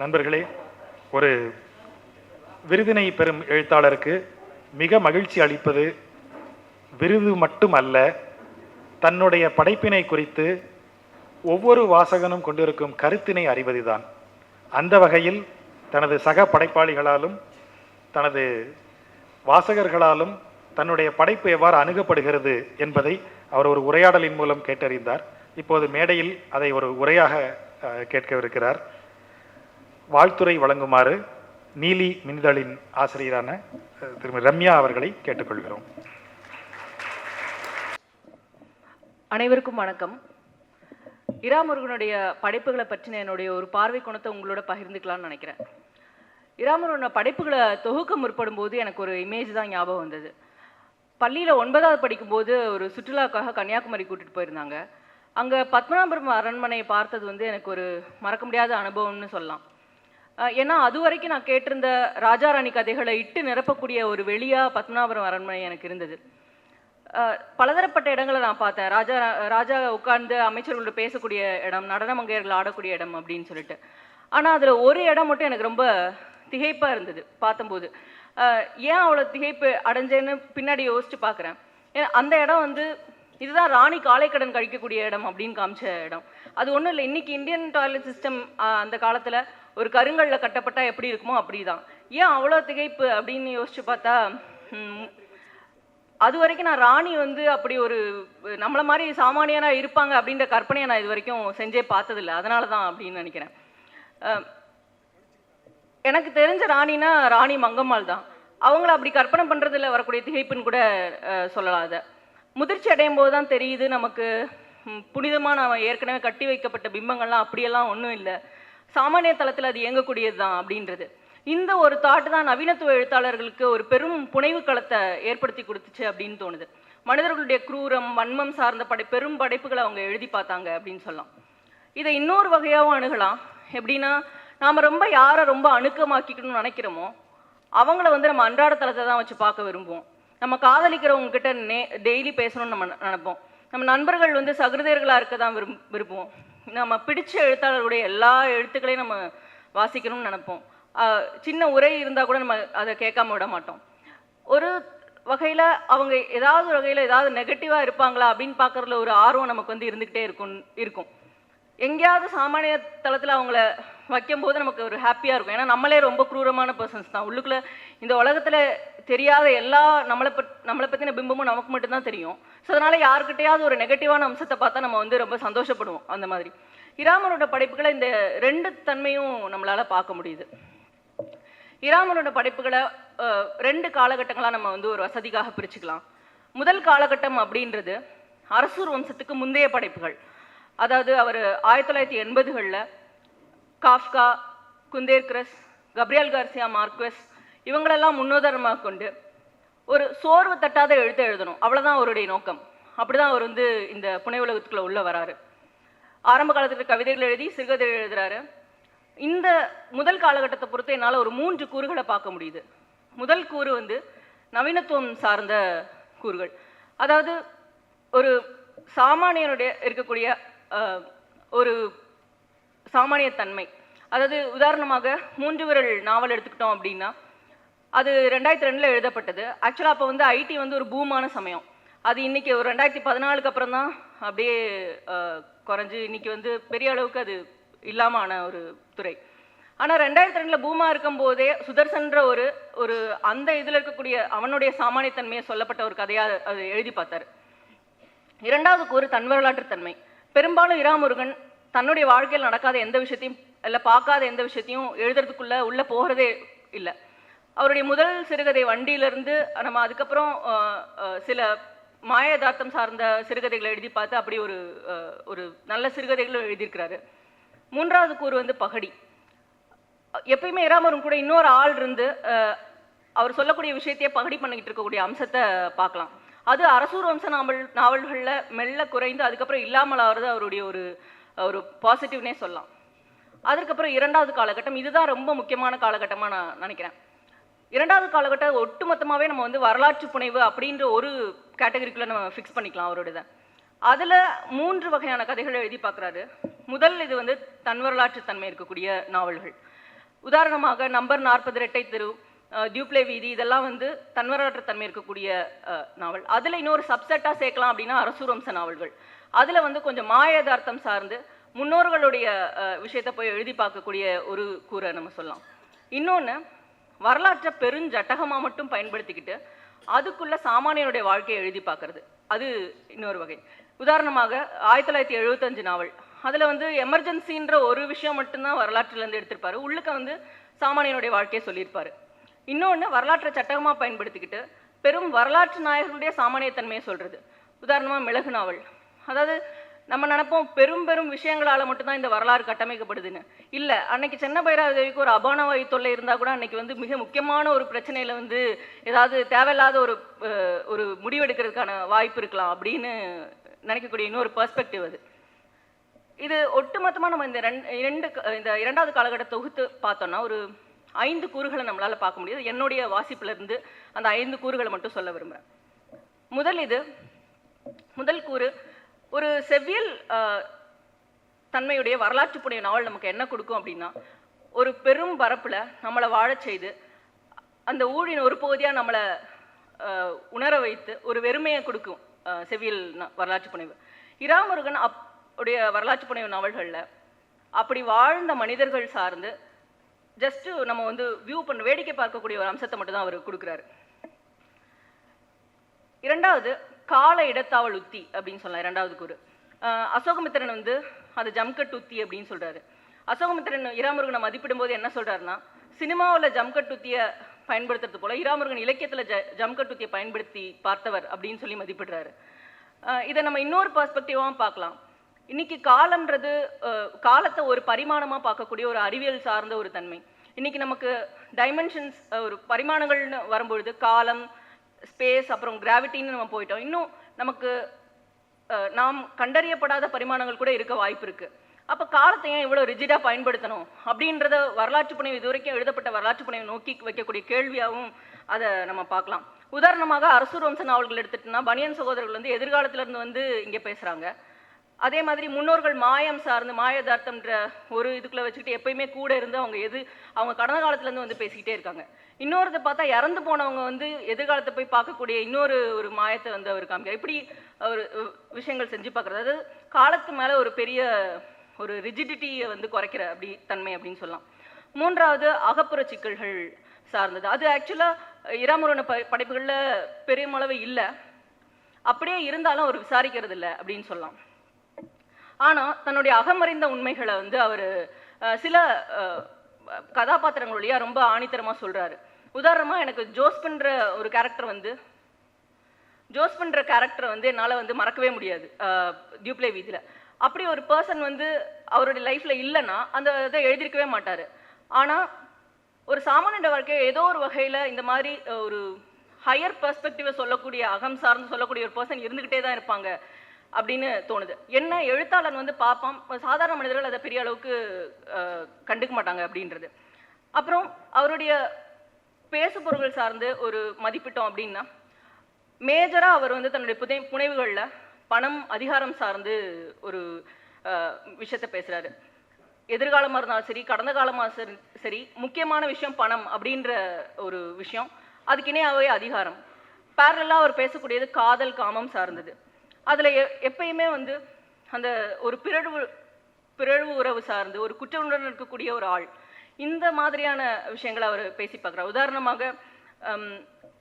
நண்பர்களே ஒரு விருதினை பெறும் எழுத்தாளருக்கு மிக மகிழ்ச்சி அளிப்பது விருது மட்டுமல்ல தன்னுடைய படைப்பினை குறித்து ஒவ்வொரு வாசகனும் கொண்டிருக்கும் கருத்தினை அறிவதுதான். அந்த வகையில் தனது சக படைப்பாளிகளாலும் தனது வாசகர்களாலும் தன்னுடைய படைப்பு எவ்வாறு அணுகப்படுகிறது என்பதை அவர் ஒரு உரையாடலின் மூலம் கேட்டறிந்தார். இப்போது மேடையில் அதை ஒரு உரையாக கேட்கவிருக்கிறார். வாழ்த்துரை வழங்குமாறு நீலி மின்தளின் ஆசிரியரான திருமதி ரம்யா அவர்களை கேட்டுக்கொள்கிறோம். அனைவருக்கும் வணக்கம். இராமுருகனுடைய படைப்புகளை பற்றின என்னுடைய ஒரு பார்வை குணத்தை உங்களோட பகிர்ந்துக்கலாம்னு நினைக்கிறேன். இராமுருகனோட படைப்புகளை தொகுக்க முற்படும் போது எனக்கு ஒரு இமேஜ் தான் ஞாபகம் வந்தது. பள்ளியில் ஒன்பதாவது படிக்கும்போது ஒரு சுற்றுலாக்காக கன்னியாகுமரி கூட்டிட்டு போயிருந்தாங்க. அங்கே பத்மநாபபுரம் அரண்மனையை பார்த்தது வந்து எனக்கு ஒரு மறக்க முடியாத அனுபவம்னு சொல்லலாம். ஏன்னா அது வரைக்கும் நான் கேட்டிருந்த ராஜா ராணி கதைகளை இட்டு நிரப்பக்கூடிய ஒரு வெளியா பத்மநாபுரம் அரண்மனை எனக்கு இருந்தது. பலதரப்பட்ட இடங்களை நான் பார்த்தேன். ராஜா ராஜா உட்கார்ந்து அமைச்சர்களோட பேசக்கூடிய இடம் நடன மங்கையர்கள் ஆடக்கூடிய இடம் அப்படின்னு சொல்லிட்டு. ஆனால் அதில் ஒரு இடம் மட்டும் எனக்கு ரொம்ப திகைப்பாக இருந்தது பார்த்தம்போது. ஏன் அவ்வளோ திகைப்பு அடைஞ்சேன்னு பின்னாடி யோசிச்சு பார்க்குறேன். ஏன்னா அந்த இடம் வந்து இதுதான் ராணி காலைக்கடன் கழிக்கக்கூடிய இடம் அப்படின்னு காமிச்ச இடம். அது ஒன்றும் இல்லை. இன்னைக்கு இந்தியன் டாய்லெட் சிஸ்டம் அந்த காலத்தில் ஒரு கருங்கல்ல கட்டப்பட்டா எப்படி இருக்குமோ அப்படிதான். ஏன் அவ்வளோ திகைப்பு அப்படின்னு யோசிச்சு பார்த்தா அது வரைக்கும் நான் ராணி வந்து அப்படி ஒரு நம்மளை மாதிரி சாமானியனா இருப்பாங்க அப்படின்ற கற்பனையை நான் இது வரைக்கும் செஞ்சே பார்த்ததில்லை. அதனால தான் அப்படின்னு நினைக்கிறேன். எனக்கு தெரிஞ்ச ராணினா ராணி மங்கம்மாள் தான். அவங்கள அப்படி கற்பனை பண்றதுல வரக்கூடிய திகைப்புன்னு கூட சொல்லலாம் அதை. முதிர்ச்சி அடையும் போது தான் தெரியுது நமக்கு. புனிதமாக புனிதமா ஏற்கனவே கட்டி வைக்கப்பட்ட பிம்பங்கள்லாம் அப்படியெல்லாம் ஒன்றும் இல்லை. சாமானிய தளத்தில் அது இயங்கக்கூடியது தான் அப்படின்றது. இந்த ஒரு தாட்டு தான் நவீனத்துவ எழுத்தாளர்களுக்கு ஒரு பெரும் புனைவு களத்தை ஏற்படுத்தி கொடுத்துச்சு அப்படின்னு தோணுது. மனிதர்களுடைய குரூரம் வன்மம் சார்ந்த படை பெரும் படைப்புகளை அவங்க எழுதி பார்த்தாங்க அப்படின்னு சொல்லலாம். இதை இன்னொரு வகையாகவும் அணுகலாம். எப்படின்னா நாம் ரொம்ப யாரை ரொம்ப அணுக்கமாக்கிக்கணும்னு நினைக்கிறோமோ அவங்கள வந்து நம்ம அன்றாட தளத்தை தான் வச்சு பார்க்க விரும்புவோம். நம்ம காதலிக்கிறவங்க கிட்ட நே டெய்லி பேசணும்னு நம்ம ந- நினைப்போம். நம்ம நண்பர்கள் வந்து சகிருதர்களாக இருக்க தான் விரும் விரும்புவோம். நம்ம பிடிச்ச எழுத்தாளருடைய எல்லா எழுத்துக்களையும் நம்ம வாசிக்கணும்னு நினைப்போம். சின்ன உரை இருந்தால் கூட நம்ம அதை கேட்காம விட மாட்டோம். ஒரு வகையில் அவங்க ஏதாவது ஒரு வகையில் ஏதாவது நெகட்டிவாக இருப்பாங்களா அப்படின்னு பார்க்குறதுல ஒரு ஆர்வம் நமக்கு வந்து இருந்துக்கிட்டே இருக்கும் இருக்கும். எங்கேயாவது சாமானிய தளத்தில் அவங்கள வைக்கும்போது நமக்கு ஒரு ஹாப்பியாக இருக்கும். ஏன்னா நம்மளே ரொம்ப குரூரமான பர்சன்ஸ் தான். உள்ளுக்குள்ள இந்த உலகத்தில் தெரியாத எல்லா நம்மளை பட் நம்மளை பற்றின பிம்பமும் நமக்கு மட்டும்தான் தெரியும். ஸோ அதனால் யாருக்கிட்டையாவது ஒரு நெகட்டிவான அம்சத்தை பார்த்தா நம்ம வந்து ரொம்ப சந்தோஷப்படுவோம் அந்த மாதிரி. இராமனோட படைப்புகளை இந்த ரெண்டு தன்மையும் நம்மளால் பார்க்க முடியுது. இராமனோட படைப்புகளை ரெண்டு காலகட்டங்களாக நம்ம வந்து ஒரு வசதிக்காக பிரிச்சுக்கலாம். முதல் காலகட்டம் அப்படின்றது அரசூர் வம்சத்துக்கு முந்தைய படைப்புகள். அதாவது அவர் ஆயிரத்தி தொள்ளாயிரத்தி எண்பதுகளில் காஃப்கா குந்தேர்கிரஸ் கப்ரியல் கார்சியா மார்க்வெஸ் இவங்களெல்லாம் முன்னுதாரணமாக கொண்டு ஒரு சோர்வு தட்டாத எழுத்து எழுதணும். அவ்வளோதான் அவருடைய நோக்கம். அப்படி தான் அவர் வந்து இந்த புனை உலகத்துக்குள்ளே உள்ளே வராரு. ஆரம்ப காலத்தில் கவிதைகள் எழுதி சிறுகதை எழுதுறாரு. இந்த முதல் காலகட்டத்தை பொறுத்து என்னால் ஒரு மூன்று கூறுகளை பார்க்க முடியுது. முதல் கூறு வந்து நவீனத்துவம் சார்ந்த கூறுகள். அதாவது ஒரு சாமானியனுடைய இருக்கக்கூடிய ஒரு சாமானியத்தன்மை. அதாவது உதாரணமாக மூன்று விரல் நாவல் எடுத்துக்கிட்டோம் அப்படின்னா அது ரெண்டாயிரத்தி ரெண்டில் எழுதப்பட்டது. ஆக்சுவலாக அப்போ வந்து ஐடி வந்து ஒரு பூமான சமயம். அது இன்னைக்கு ஒரு ரெண்டாயிரத்தி பதினாலுக்கு அப்புறம் தான் அப்படியே குறைஞ்சி குறைஞ்சு வந்து பெரிய அளவுக்கு அது இல்லாமல் ஆன ஒரு துறை. ஆனால் ரெண்டாயிரத்தி ரெண்டில் பூமா இருக்கும்போதே சுதர்சன்ற ஒரு ஒரு அந்த இதில் இருக்கக்கூடிய அவனுடைய சாமானியத்தன்மையை சொல்லப்பட்ட ஒரு கதையாக அது எழுதி பார்த்தாரு. இரண்டாவது ஒரு தன் வரலாற்று தன்மை. பெரும்பாலும் இராமுருகன் தன்னுடைய வாழ்க்கையில் நடக்காத எந்த விஷயத்தையும் இல்லை பார்க்காத எந்த விஷயத்தையும் எழுதுறதுக்குள்ள உள்ள போகிறதே இல்லை. அவருடைய முதல் சிறுகதை வண்டியிலேருந்து நம்ம அதுக்கப்புறம் சில மாய யதார்த்தம் சார்ந்த சிறுகதைகளை எழுதி பார்த்து அப்படி ஒரு அஹ், ஒரு நல்ல சிறுகதைகளும் எழுதியிருக்கிறாரு. மூன்றாவது கூறு வந்து பகடி. எப்பயுமே இராமரும் கூட இன்னொரு ஆள் இருந்து அஹ், அவர் சொல்லக்கூடிய விஷயத்தையே பகடி பண்ணிக்கிட்டு இருக்கக்கூடிய அம்சத்தை பார்க்கலாம். அது அரசூர் வம்ச நாவல் நாவல்களில் மெல்ல குறைந்து அதுக்கப்புறம் இல்லாமல் ஆகிறது அவருடைய ஒரு ஒரு பாசிட்டிவ்னே சொல்லலாம். அதுக்கப்புறம் இரண்டாவது காலகட்டம் இதுதான் ரொம்ப முக்கியமான காலகட்டமாக நான் நினைக்கிறேன். இரண்டாவது காலகட்டம் ஒட்டுமொத்தமாகவே நம்ம வந்து வரலாற்று புனைவு அப்படின்ற ஒரு கேட்டகரிக்குள்ளே நம்ம ஃபிக்ஸ் பண்ணிக்கலாம் அவரோட அதில் மூன்று வகையான கதைகளை எழுதி பார்க்குறாரு. முதல் இது வந்து தன் வரலாற்று தன்மை இருக்கக்கூடிய நாவல்கள். உதாரணமாக நம்பர் நாற்பது ரெட்டை தெரு டியூப்ளே வீதி இதெல்லாம் வந்து தன்வரற்ற தன்மை இருக்கக்கூடிய நாவல். அதில் இன்னொரு சப்செட்டாக சேர்க்கலாம் அப்படின்னா அரசுரம்ச நாவல்கள். அதில் வந்து கொஞ்சம் மாயதார்த்தம் சார்ந்து முன்னோர்களுடைய விஷயத்தை போய் எழுதி பார்க்கக்கூடிய ஒரு கூரை நம்ம சொல்லலாம். இன்னொன்று வரலாற்றை பெருஞ்சட்டகமாக மட்டும் பயன்படுத்திக்கிட்டு அதுக்குள்ள சாமானியனுடைய வாழ்க்கையை எழுதி பார்க்கறது. அது இன்னொரு வகை. உதாரணமாக ஆயிரத்தி தொள்ளாயிரத்தி எழுபத்தஞ்சு நாவல். அதில் வந்து எமர்ஜென்சின்ற ஒரு விஷயம் மட்டும்தான் வரலாற்றுலேருந்து எடுத்திருப்பாரு. உள்ளுக்க வந்து சாமானியனுடைய வாழ்க்கையை சொல்லியிருப்பாரு. இன்னொன்று வரலாற்றை சட்டகமாக பயன்படுத்திக்கிட்டு பெரும் வரலாற்று நாயகர்களுடைய சாமானியத்தன்மையை சொல்கிறது உதாரணமாக மிளகு நாவல். அதாவது நம்ம நினைப்போம் பெரும் பெரும் விஷயங்களால் மட்டும்தான் இந்த வரலாறு கட்டமைக்கப்படுதுன்னு. இல்லை அன்னைக்கு சென்ன பைராதேவிக்கு ஒரு அபானவாயு தொல்லை இருந்தால் கூட அன்னைக்கு வந்து மிக முக்கியமான ஒரு பிரச்சனையில் வந்து ஏதாவது தேவையில்லாத ஒரு ஒரு முடிவெடுக்கிறதுக்கான வாய்ப்பு இருக்கலாம் அப்படின்னு நினைக்கக்கூடிய இன்னொரு பெர்ஸ்பெக்டிவ் அது. இது ஒட்டுமொத்தமாக நம்ம இந்த ரெண்டு இரண்டு க- இந்த இரண்டாவது காலகட்ட தொகுத்து பார்த்தோம்னா ஒரு ஐந்து கூறுகளை நம்மளால் பார்க்க முடியுது. என்னுடைய வாசிப்பிலிருந்து அந்த ஐந்து கூறுகளை மட்டும் சொல்ல விரும்புகிறேன் முதல் இது முதல் கூறு ஒரு செவ்வியல் தன்மையுடைய வரலாற்று புனைய நாவல் நமக்கு என்ன கொடுக்கும் அப்படின்னா ஒரு பெரும் பரப்பில் நம்மளை வாழச் செய்து அந்த ஊழின் ஒரு பகுதியாக நம்மளை உணர வைத்து ஒரு வெறுமையை கொடுக்கும் அஹ், செவ்வியல் வரலாற்று புனைவு. இராமுருகன் அப் உடைய வரலாற்று புனைவு நாவல்களில் அப்படி வாழ்ந்த மனிதர்கள் சார்ந்து ஜஸ்ட்டு நம்ம வந்து வியூ பண்ண வேடிக்கை பார்க்கக்கூடிய ஒரு அம்சத்தை மட்டும் தான் அவர் கொடுக்குறாரு. இரண்டாவது கால இடத்தாவல் உத்தி அப்படின்னு சொல்லலாம் இரண்டாவது கூறு அசோகமித்திரன் வந்து அது ஜம்கட் உத்தி அப்படின்னு சொல்றாரு. அசோகமித்திரன் இராமுருகனை மதிப்பிடும் போது என்ன சொல்றாருன்னா சினிமாவில் ஜம்கட் உத்தியை பயன்படுத்துறது போல இராமுருகன் இலக்கியத்தில் ஜ ஜம்கட் உத்தியை பயன்படுத்தி பார்த்தவர் அப்படின்னு சொல்லி மதிப்பிடுறாரு. இதை நம்ம இன்னொரு பர்ஸ்பெக்டிவாகவும் பார்க்கலாம். இன்னைக்கு காலம்ன்றது காலத்தை ஒரு பரிமாணமாக பார்க்கக்கூடிய ஒரு அறிவியல் சார்ந்த ஒரு தன்மை. இன்னைக்கு நமக்கு டைமென்ஷன்ஸ் ஒரு பரிமாணங்கள்னு வரும்பொழுது காலம் ஸ்பேஸ் அப்புறம் கிராவிட்டின்னு நம்ம போயிட்டோம். இன்னும் நமக்கு நாம் கண்டறியப்படாத பரிமாணங்கள் கூட இருக்க வாய்ப்பு இருக்குது அப்போ காலத்தை ஏன் இவ்வளோ ரிஜிடாக பயன்படுத்தணும்? அப்படின்றத வரலாற்று புனைவு இதுவரைக்கும் எழுதப்பட்ட வரலாற்று புனைவை நோக்கி வைக்கக்கூடிய கேள்வியாகவும் அதை நம்ம பார்க்கலாம். உதாரணமாக அரசூர் வம்ச நாவல்கள் எடுத்துட்டோம்னா பனியன் சகோதரர்கள் வந்து எதிர்காலத்திலேருந்து வந்து இங்கே பேசுகிறாங்க அதே மாதிரி முன்னோர்கள் மாயம் சார்ந்து மாயதார்த்தம்ன்ற ஒரு இதுக்குள்ளே வச்சுக்கிட்டு எப்பயுமே கூட இருந்து அவங்க எது அவங்க கடந்த காலத்துலேருந்து வந்து பேசிக்கிட்டே இருக்காங்க. இன்னொருத்த பார்த்தா இறந்து போனவங்க வந்து எதிர்காலத்தை போய் பார்க்கக்கூடிய இன்னொரு ஒரு மாயத்தை வந்து அவர் காமிக்கிறார். இப்படி ஒரு விஷயங்கள் செஞ்சு பார்க்குறது. அதாவது காலத்து மேலே ஒரு பெரிய ஒரு ரிஜிடிட்டியை வந்து குறைக்கிற அப்படி தன்மை அப்படின்னு சொல்லலாம். மூன்றாவது அகப்புற சிக்கல்கள் சார்ந்தது. அது ஆக்சுவலாக இராமுருவன ப படைப்புகளில் பெருமளவு இல்லை. அப்படியே இருந்தாலும் அவர் விசாரிக்கிறது இல்லை அப்படின்னு சொல்லலாம். ஆனால் தன்னுடைய அகமறிந்த உண்மைகளை வந்து அவர் சில கதாபாத்திரங்களுடைய கதாபாத்திரங்கள் வழியா ரொம்ப ஆணித்தரமாக சொல்கிறாரு உதாரணமாக எனக்கு ஜோஸ்பன்ற ஒரு கேரக்டர் வந்து ஜோஸ்பன்ற கேரக்டர் வந்து என்னால் வந்து மறக்கவே முடியாது டியூப்ளே வீதியில். அப்படி ஒரு பர்சன் வந்து அவருடைய லைஃப்பில் இல்லைன்னா அந்த இதை எழுதியிருக்கவே மாட்டார். ஆனால் ஒரு சாமானிய வாழ்க்கையை ஏதோ ஒரு வகையில் இந்த மாதிரி ஒரு ஹையர் பெர்ஸ்பெக்டிவை சொல்லக்கூடிய அகம் சார்ந்து சொல்லக்கூடிய ஒரு பர்சன் இருந்துக்கிட்டே தான் இருப்பாங்க. அப்படின்னு தோணுது. என்ன எழுத்தாளன் வந்து பார்ப்பான் சாதாரண மனிதர்கள் அதை பெரிய அளவுக்கு கண்டுக்க மாட்டாங்க அப்படின்றது. அப்புறம் அவருடைய பேசு பொருள்கள் சார்ந்து ஒரு மதிப்பிட்டோம் அப்படின்னா மேஜராக அவர் வந்து தன்னுடைய புதை புனைவுகளில் பணம் அதிகாரம் சார்ந்து ஒரு விஷயத்தை விஷயத்த எதிர்காலமாக இருந்தாலும் சரி கடந்த காலமாக சரி சரி முக்கியமான விஷயம் பணம் அப்படின்ற ஒரு விஷயம். அதுக்கு இணையாவே அதிகாரம். பேரலாக அவர் பேசக்கூடியது காதல் காமம் சார்ந்தது. அதில் எ- எப்பயுமே வந்து அந்த ஒரு பிறழ்வு பிறழ்வு உறவு சார்ந்து ஒரு குற்ற இருக்கக்கூடிய ஒரு ஆள் இந்த மாதிரியான விஷயங்களை அவர் பேசி பார்க்குறார். உதாரணமாக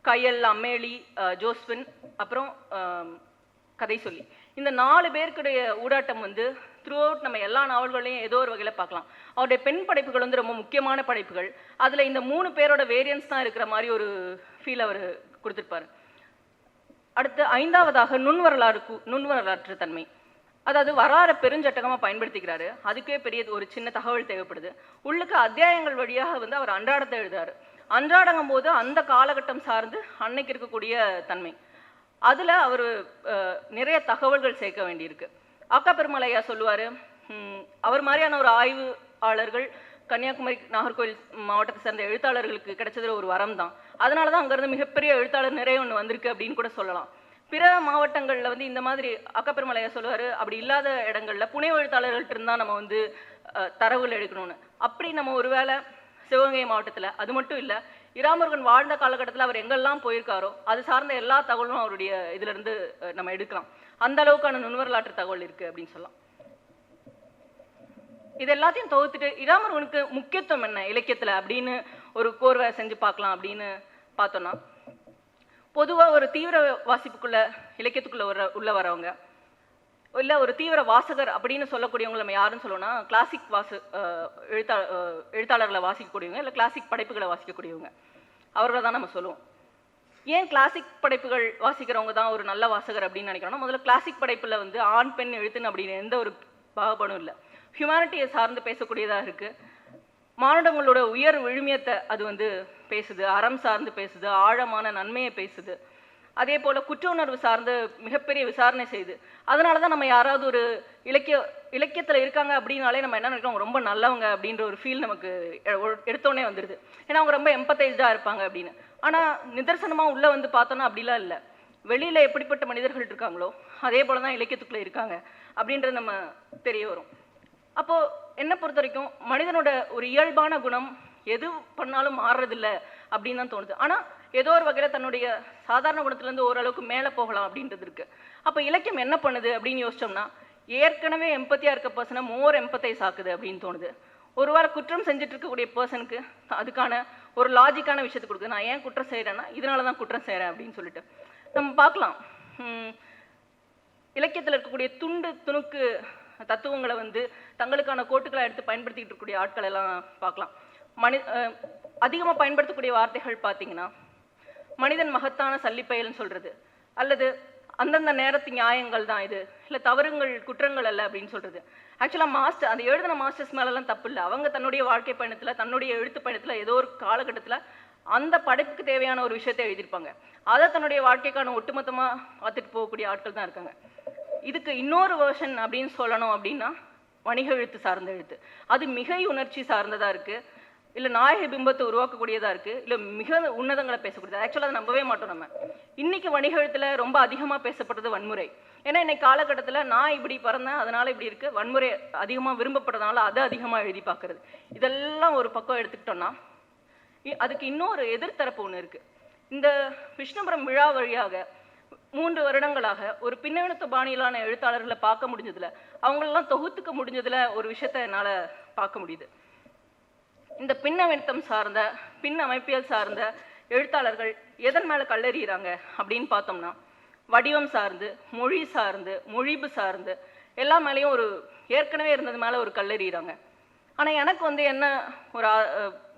கையல் கயல் அம்மேலி ஜோஸ்பின் அப்புறம் கதை சொல்லி. இந்த நாலு பேருக்குடைய ஊடாட்டம் வந்து த்ரூ அவுட் நம்ம எல்லா நாவல்களையும் ஏதோ ஒரு வகையில் பார்க்கலாம். அவருடைய பெண் படைப்புகள் வந்து ரொம்ப முக்கியமான படைப்புகள். அதில் இந்த மூணு பேரோட வேரியன்ஸ் தான் இருக்கிற மாதிரி ஒரு ஃபீல் அவர் கொடுத்துருப்பாரு. அடுத்து ஐந்தாவதாக நுண்வரலாறு நுண்வரலாற்று கு- தன்மை அதாவது வரலாறு பெருஞ்சட்டகமாக பயன்படுத்திக்கிறாரு. அதுக்கே பெரிய ஒரு சின்ன தகவல் தேவைப்படுது. உள்ளுக்கு அத்தியாயங்கள் வழியாக வந்து அவர் அன்றாடத்தை எழுதுறாரு. அன்றாடங்கும் போது அந்த காலகட்டம் சார்ந்து அன்னைக்கு இருக்கக்கூடிய தன்மை. அதில் அவர் நிறைய தகவல்கள் சேர்க்க வேண்டியிருக்கு. அக்கா பெருமலையா சொல்லுவார் அவர் மாதிரியான ஒரு ஆய்வாளர்கள் கன்னியாகுமரி நாகர்கோவில் மாவட்டத்தை சேர்ந்த எழுத்தாளர்களுக்கு கிடைச்சதுல ஒரு வரம் தான் அதனால தான் அங்கேருந்து மிகப்பெரிய எழுத்தாளர் நிறைய ஒன்று வந்திருக்கு அப்படின்னு கூட சொல்லலாம். பிற மாவட்டங்களில் வந்து இந்த மாதிரி அக்கப்பெருமலையா சொல்லுவார். அப்படி இல்லாத இடங்களில் புனை எழுத்தாளர்கள்ட்ட இருந்தால் நம்ம வந்து தரவுகள் எடுக்கணும்னு. அப்படி நம்ம ஒருவேளை சிவகங்கை மாவட்டத்தில் அது மட்டும் இல்லை இராமுருகன் வாழ்ந்த காலகட்டத்தில் அவர் எங்கெல்லாம் போயிருக்காரோ அது சார்ந்த எல்லா தகவலும் அவருடைய இதுலேருந்து நம்ம எடுக்கலாம். அந்த அளவுக்கான நுண்வரலாற்று தகவல் இருக்குது அப்படின்னு சொல்லலாம். இது எல்லாத்தையும் தொகுத்துட்டு இராமருவனுக்கு முக்கியத்துவம் என்ன இலக்கியத்தில் அப்படின்னு ஒரு கோர்வை செஞ்சு பார்க்கலாம் அப்படின்னு பார்த்தோன்னா பொதுவாக ஒரு தீவிர வாசிப்புக்குள்ள இலக்கியத்துக்குள்ள வர உள்ள வரவங்க இல்லை ஒரு தீவிர வாசகர் அப்படின்னு சொல்லக்கூடியவங்க நம்ம யாருன்னு சொல்லணும்னா கிளாசிக் வாசு எழுத்தா எழுத்தாளர்களை வாசிக்கக்கூடியவங்க இல்லை கிளாசிக் படைப்புகளை வாசிக்கக்கூடியவங்க. அவர்களை தான் நம்ம சொல்லுவோம். ஏன் கிளாசிக் படைப்புகள் வாசிக்கிறவங்க தான் ஒரு நல்ல வாசகர் அப்படின்னு நினைக்கிறோம்னா முதல்ல கிளாசிக் படைப்பில் வந்து ஆண் பெண் எழுத்துன்னு அப்படின்னு எந்த ஒரு பாகுபாடும் இல்லை. ஹியூமானிட்டியை சார்ந்து பேசக்கூடியதாக இருக்குது மானுடங்களோட உயர் விழுமியத்தை அது வந்து பேசுது அறம் சார்ந்து பேசுது ஆழமான நன்மையை பேசுது. அதே போல் குற்ற உணர்வு சார்ந்து மிகப்பெரிய விசாரணை செய்யுது அதனால தான் நம்ம யாராவது ஒரு இலக்கிய இலக்கியத்தில் இருக்காங்க அப்படின்னாலே நம்ம என்ன நினைக்கிறோம்? ரொம்ப நல்லவங்க அப்படின்ற ஒரு ஃபீல் நமக்கு எடுத்தோடனே வந்துடுது ஏன்னா அவங்க ரொம்ப எம்பத்தைஸ்டாக இருப்பாங்க அப்படின்னு. ஆனால் நிதர்சனமாக உள்ளே வந்து பார்த்தோன்னா அப்படிலாம் இல்லை. வெளியில் எப்படிப்பட்ட மனிதர்கள் இருக்காங்களோ அதே போல் தான் இலக்கியத்துக்குள்ளே இருக்காங்க அப்படின்றது நம்ம தெரிய வரும். அப்போ என்ன பொறுத்த வரைக்கும் மனிதனோட ஒரு இயல்பான குணம் எது பண்ணாலும் மாறுறதில்ல அப்படின்னு தான் தோணுது. ஆனால் ஏதோ ஒரு வகையில் தன்னுடைய சாதாரண குணத்துலேருந்து ஓரளவுக்கு மேலே போகலாம் அப்படின்றது இருக்கு. அப்போ இலக்கியம் என்ன பண்ணுது அப்படின்னு யோசிச்சோம்னா ஏற்கனவே எம்பத்தியாக இருக்க பர்சனை மோர் எம்பத்தைஸ் ஆக்குது அப்படின்னு தோணுது. ஒரு வாரம் குற்றம் செஞ்சுட்டு இருக்கக்கூடிய பர்சனுக்கு அதுக்கான ஒரு லாஜிக்கான விஷயத்தை கொடுக்குது. நான் ஏன் குற்றம் செய்கிறேன்னா இதனால தான் குற்றம் செய்கிறேன் அப்படின்னு சொல்லிட்டு. நம்ம பார்க்கலாம். இலக்கியத்தில் இருக்கக்கூடிய துண்டு துணுக்கு தத்துவங்களை வந்து தங்களுக்கான கோட்டுகளை எடுத்து பயன்படுத்திக்கிட்டு இருக்கக்கூடிய ஆட்கள் எல்லாம் பார்க்கலாம். மனி அதிகமாக பயன்படுத்தக்கூடிய வார்த்தைகள் பார்த்தீங்கன்னா மனிதன் மகத்தான சல்லிப்பயல்னு சொல்றது. அல்லது அந்தந்த நேரத்து நியாயங்கள் தான் இது. இல்லை தவறுங்கள் குற்றங்கள் அல்ல அப்படின்னு சொல்றது. ஆக்சுவலாக மாஸ்டர் அந்த எழுதின மாஸ்டர்ஸ் மேலெல்லாம் தப்பு இல்லை அவங்க தன்னுடைய வாழ்க்கை பயணத்தில் தன்னுடைய எழுத்து பயணத்தில் ஏதோ ஒரு காலகட்டத்தில் அந்த படைப்புக்கு தேவையான ஒரு விஷயத்தை எழுதியிருப்பாங்க. அதை தன்னுடைய வாழ்க்கைக்கான ஒட்டுமொத்தமாக பார்த்துட்டு போகக்கூடிய ஆட்கள் தான் இருக்காங்க. இதுக்கு இன்னொரு வேர்ஷன் அப்படின்னு சொல்லணும் அப்படின்னா வணிக எழுத்து சார்ந்த எழுத்து. அது மிகை உணர்ச்சி சார்ந்ததாக இருக்குது இல்லை நாயக பிம்பத்தை உருவாக்கக்கூடியதாக இருக்குது இல்லை மிக உன்னதங்களை பேசக்கூடியது. ஆக்சுவலாக அதை நம்பவே மாட்டோம் நம்ம. இன்றைக்கி வணிக எழுத்தில் ரொம்ப அதிகமாக பேசப்படுறது வன்முறை. ஏன்னா இன்னைக்கு காலகட்டத்தில் நான் இப்படி பிறந்தேன் அதனால் இப்படி இருக்குது வன்முறை அதிகமாக விரும்பப்படுறதுனால அதை அதிகமாக எழுதி பார்க்குறது. இதெல்லாம் ஒரு பக்கம் எடுத்துக்கிட்டோன்னா இ- அதுக்கு இன்னொரு எதிர்த்தரப்பு ஒன்று இருக்குது இந்த விஷ்ணுபுரம் விழா வழியாக மூன்று வருடங்களாக ஒரு பின்னணத்து பாணியிலான எழுத்தாளர்களை பார்க்க முடிஞ்சதில் அவங்களெல்லாம் தொகுத்துக்க முடிஞ்சதுல ஒரு விஷயத்த என்னால் பார்க்க முடியுது. இந்த பின்னவெழுத்தம் சார்ந்த பின் அமைப்பியல் சார்ந்த எழுத்தாளர்கள் எதன் மேல கல்லெறிகிறாங்க அப்படின்னு பார்த்தோம்னா வடிவம் சார்ந்து மொழி சார்ந்து மொழிபு சார்ந்து எல்லா மேலேயும் ஒரு ஏற்கனவே இருந்தது மேல ஒரு கல்லெறிகிறாங்க ஆனால் எனக்கு வந்து என்ன ஒரு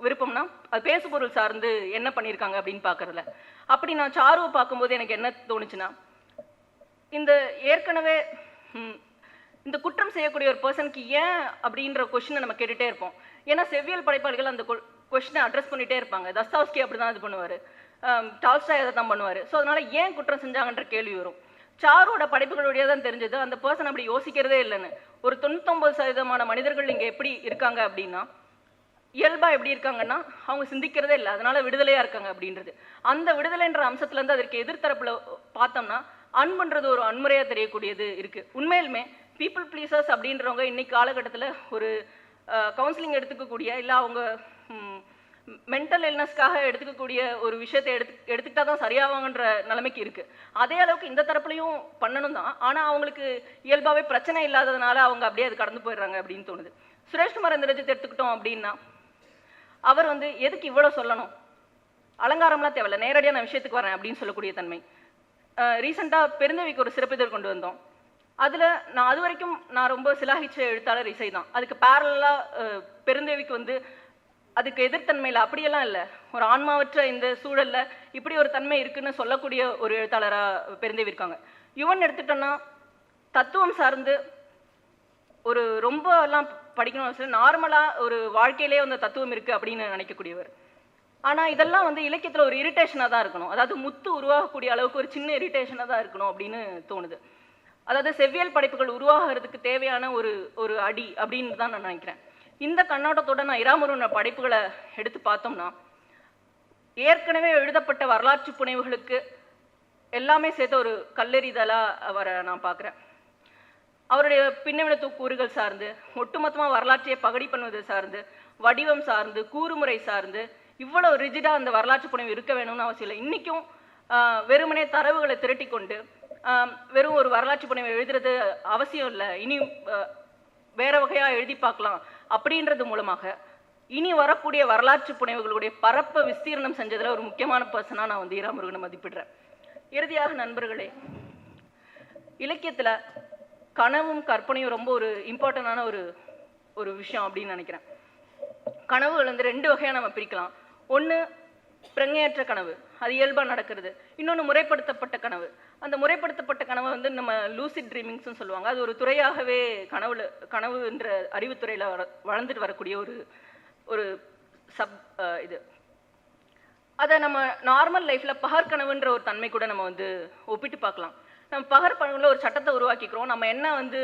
விருப்பம்னா அது பேசுபொருள் சார்ந்து என்ன பண்ணியிருக்காங்க அப்படின்னு பார்க்குறதுல. அப்படி நான் சாருவை பார்க்கும்போது எனக்கு என்ன தோணுச்சுன்னா இந்த ஏற்கனவே இந்த குற்றம் செய்யக்கூடிய ஒரு பர்சனுக்கு ஏன் அப்படின்ற கொஷினை நம்ம கேட்டுட்டே இருப்போம். ஏன்னா செவ்வியல் படைப்பாளிகள் அந்த கொஷினை அட்ரஸ் பண்ணிகிட்டே இருப்பாங்க. தஸ்தாவ்ஸ்கி அப்படி தான் இது பண்ணுவார். டால்ஸ்டாய் அதை தான் பண்ணுவார். ஸோ அதனால் ஏன் குற்றம் செஞ்சாங்கன்ற கேள்வி வரும். சாரோட படைப்புகளுடைய தான் தெரிஞ்சது. அந்த பர்சன் அப்படி யோசிக்கிறதே இல்லைன்னு. ஒரு தொண்ணூத்தொம்பது சதவீதமான மனிதர்கள் இங்கே எப்படி இருக்காங்க அப்படின்னா இயல்பாக எப்படி இருக்காங்கன்னா அவங்க சிந்திக்கிறதே இல்லை. அதனால விடுதலையாக இருக்காங்க அப்படின்றது. அந்த விடுதலைன்ற அம்சத்துலேருந்து அதற்கு எதிர்த்தரப்பில் பார்த்தோம்னா அன்புன்றது ஒரு அன்முறையாக தெரியக்கூடியது இருக்குது உண்மையிலுமே பீப்புள் ப்ளீசர்ஸ் அப்படின்றவங்க இன்னைக்கு காலகட்டத்தில் ஒரு கவுன்சிலிங் எடுத்துக்கக்கூடிய இல்லை அவங்க மென்டல் இல்னஸ்க்காக எடுத்துக்கக்கூடிய ஒரு விஷயத்தை எடுத்து எடுத்துக்கிட்டா தான் சரியாவாங்கன்ற நிலைமைக்கு இருக்குது அதே அளவுக்கு இந்த தரப்புலையும் பண்ணணும் தான். ஆனால் அவங்களுக்கு இயல்பாகவே பிரச்சனை இல்லாததுனால அவங்க அப்படியே அது கடந்து போயிடுறாங்க அப்படின்னு தோணுது. சுரேஷ்குமார் இந்திரஜித் எடுத்துக்கிட்டோம் அப்படின்னா அவர் வந்து எதுக்கு இவ்வளோ சொல்லணும்? அலங்காரம்லாம் தேவையில்ல. நேரடியாக நான் விஷயத்துக்கு வரேன் அப்படின்னு சொல்லக்கூடிய தன்மை. ரீசெண்டாக பெருந்தவிக்கு ஒரு சிறப்பிதழ் கொண்டு வந்தோம். அதில் நான் அது வரைக்கும் நான் ரொம்ப சிலாகிச்ச எழுத்தாளர் இசை தான். அதுக்கு பேரலாக பெருந்தேவிக்கு வந்து அதுக்கு எதிர்த்தன்மையில் அப்படியெல்லாம் இல்லை. ஒரு ஆன்மாவற்ற இந்த சூழலில் இப்படி ஒரு தன்மை இருக்குன்னு சொல்லக்கூடிய ஒரு எழுத்தாளராக பெருந்தேவி இருக்காங்க. யுவன் எடுத்துட்டோன்னா தத்துவம் சார்ந்து ஒரு ரொம்ப எல்லாம் படிக்கணும் அவசியம் நார்மலாக ஒரு வாழ்க்கையிலே அந்த தத்துவம் இருக்குது அப்படின்னு நினைக்கக்கூடியவர். ஆனால் இதெல்லாம் வந்து இலக்கியத்தில் ஒரு இரிட்டேஷனாக தான் இருக்கணும். அதாவது முத்து உருவாகக்கூடிய அளவுக்கு ஒரு சின்ன இரிட்டேஷனாக தான் இருக்கணும் அப்படின்னு தோணுது. அதாவது செவ்வியல் படைப்புகள் உருவாகிறதுக்கு தேவையான ஒரு ஒரு அடி அப்படின்னு தான் நான் நினைக்கிறேன். இந்த கண்ணோட்டத்தோட நான் இராமருன படைப்புகளை எடுத்து பார்த்தோம்னா ஏற்கனவே எழுதப்பட்ட வரலாற்று புனைவுகளுக்கு எல்லாமே சேர்த்து ஒரு கல்லெறிதலாக அவரை நான் பார்க்குறேன். அவருடைய பின்னவினத்து கூறுகள் சார்ந்து ஒட்டுமொத்தமாக வரலாற்றையை பகடி பண்ணுவது சார்ந்து வடிவம் சார்ந்து கூறுமுறை சார்ந்து இவ்வளவு ரிஜிடாக அந்த வரலாற்று புனைவு இருக்க வேணும்னு அவசியம் இல்லை. இன்னைக்கும் ஆஹ், வெறுமனே தரவுகளை திரட்டி கொண்டு வெறும் ஒரு வரலாற்று புனைவை எழுதுறது அவசியம் இல்லை. இனி வேற வகையா எழுதி பார்க்கலாம் அப்படின்றது மூலமாக இனி வரக்கூடிய வரலாற்று புனைவுகளுடைய பரப்ப விஸ்தீர்ணம் செஞ்சதுல ஒரு முக்கியமான பர்சனா நான் வந்து ஈராமுருகனை மதிப்பிடுறேன். இறுதியாக நண்பர்களே இலக்கியத்துல கனவும் கற்பனையும் ரொம்ப ஒரு இம்பார்ட்டண்டான ஒரு ஒரு விஷயம் அப்படின்னு நினைக்கிறேன். கனவுகள் வந்து ரெண்டு வகையாக நம்ம பிரிக்கலாம். ஒன்று பிரங்கையற்ற கனவு. அது இயல்பாக நடக்கிறது. இன்னொன்று முறைப்படுத்தப்பட்ட கனவு. அந்த முறைப்படுத்தப்பட்ட கனவை வந்து நம்ம லூசிட் ட்ரீமிங்ஸ்னு சொல்லுவாங்க. அது ஒரு துறையாகவே கனவுல கனவுன்ற அறிவுத்துறையில் வர வள வளர்ந்துட்டு வரக்கூடிய ஒரு ஒரு சப் இது. அதை நம்ம நார்மல் லைஃப்பில் பகற்கனவுன்ற ஒரு தன்மை கூட நம்ம வந்து ஒப்பிட்டு பார்க்கலாம். நம்ம பகற்கனவுல ஒரு சட்டத்தை உருவாக்கிக்கிறோம். நம்ம என்ன வந்து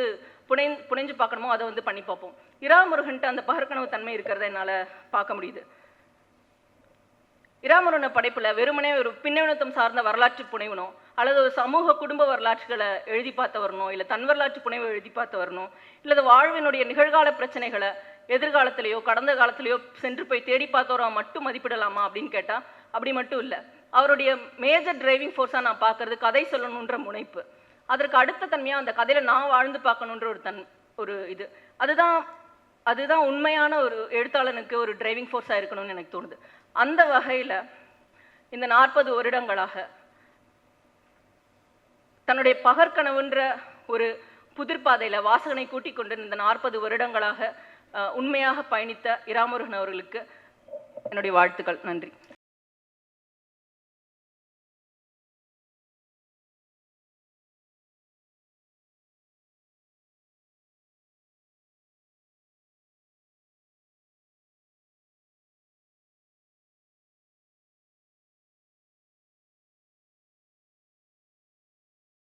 புனை புனைஞ்சு பார்க்கணுமோ அதை வந்து பண்ணி பார்ப்போம். இராமுருகன்ட்டு அந்த பகற்கனவு தன்மை இருக்கிறத என்னால் பார்க்க முடியுது. இராமுருகன படைப்பில் வெறுமனே ஒரு பின்னவினத்தம் சார்ந்த வரலாற்று புனைவனோ அல்லது ஒரு சமூக குடும்ப வரலாற்றுகளை எழுதி பார்த்த வரணும் இல்லை தன் வரலாற்று புனைவை எழுதி பார்த்து வரணும் இல்லை வாழ்வினுடைய நிகழ்கால பிரச்சனைகளை எதிர்காலத்திலேயோ கடந்த காலத்திலேயோ சென்று போய் தேடி பார்த்தவரா மட்டும் மதிப்பிடலாமா அப்படின்னு கேட்டால் அப்படி மட்டும் இல்லை. அவருடைய மேஜர் டிரைவிங் ஃபோர்ஸா நான் பார்க்கறது கதை சொல்லணுன்ற முனைப்பு. அதற்கு அடுத்த தன்மையா அந்த கதையில நான் வாழ்ந்து பார்க்கணுன்ற ஒரு தன் ஒரு இது. அதுதான் அதுதான் உண்மையான ஒரு எழுத்தாளனுக்கு ஒரு டிரைவிங் ஃபோர்ஸாக இருக்கணும்னு எனக்கு தோணுது. அந்த வகையில இந்த நாற்பது வருடங்களாக தன்னுடைய பகற்கனவுன்ற ஒரு புதிர்பாதையில் வாசகனை கூட்டிக் கொண்டு இந்த நாற்பது வருடங்களாக அஹ், உண்மையாக பயணித்த இராமுருகன் அவர்களுக்கு என்னுடைய வாழ்த்துக்கள். நன்றி.